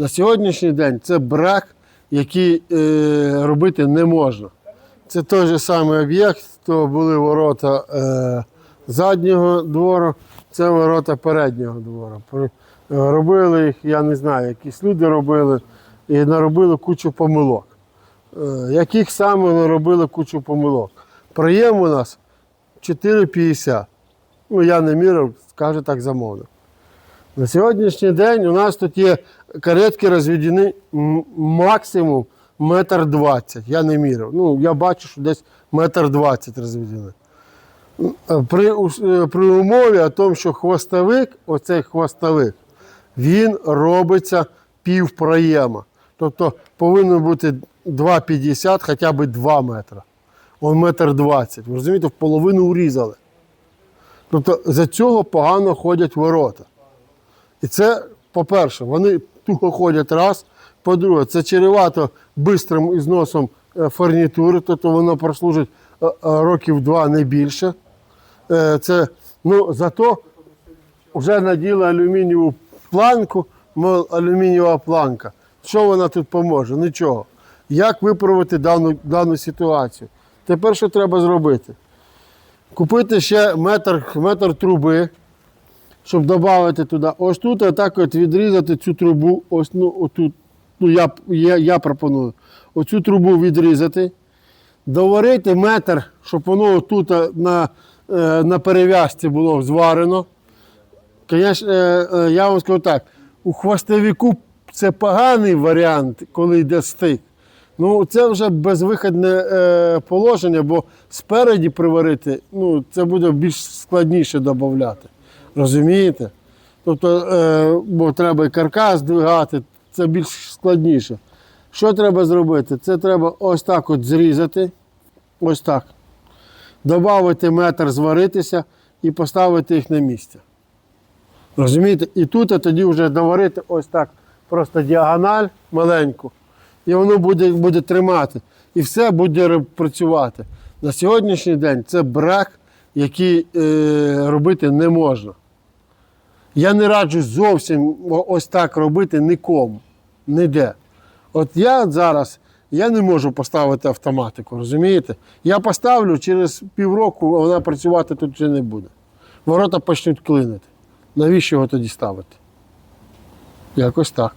На сьогоднішній день це брак, який е, робити не можна. Це той же самий об'єкт, то були ворота е, заднього двору, це ворота переднього двору. Робили їх, я не знаю, якісь люди робили і наробили кучу помилок. Е, яких саме наробили кучу помилок. Проєм у нас 4,50. Ну, я не мірив, скаже так замовник. На сьогоднішній день у нас тут є каретки розведені максимум метр двадцять. Я не мірив. Ну, я бачу, що десь метр двадцять розведені. При, е, при умові о тому, що хвостовик, оцей хвостовик, він робиться пів проєма. Тобто повинно бути 2,50, хоча б 2 метри. Он метр 20. Ви розумієте, в половину урізали. Тобто за цього погано ходять ворота. І це, по-перше, вони тухо ходять раз. По-друге, це чревато бистрим ізносом е, фурнітури, тобто воно прослужить е, е, років два, не більше. Це, ну, зато вже наділи алюмінієву планку, мов алюмінієва планка. Що вона тут поможе? Нічого. Як виправити дану, дану ситуацію? Тепер що треба зробити? Купити ще метр, метр труби, щоб додати туди. Ось тут отак от відрізати цю трубу. Ось ну, отут. Ну, я, я, я пропоную. Оцю трубу відрізати, доварити метр, щоб воно тут на, е, на перев'язці було зварено. Конечно, е, е, я вам скажу так, у хвостовику це поганий варіант, коли йде стик. Ну, це вже безвиходне е, положення, бо спереді приварити, ну, це буде більш складніше додати. Розумієте? Тобто, е, бо треба і каркас двигати, це більш складніше. Що треба зробити? Це треба ось так от зрізати, ось так. Додати метр зваритися і поставити їх на місце. Розумієте? І тут тоді вже доварити ось так, просто діагональ маленьку, і воно буде, буде тримати. І все буде працювати. На сьогоднішній день це брак, який е, робити не можна. Я не раджу зовсім ось так робити нікому. Ніде. От я зараз я не можу поставити автоматику, розумієте? Я поставлю, через півроку вона працювати тут вже не буде. Ворота почнуть клинити. Навіщо його тоді ставити? Якось так.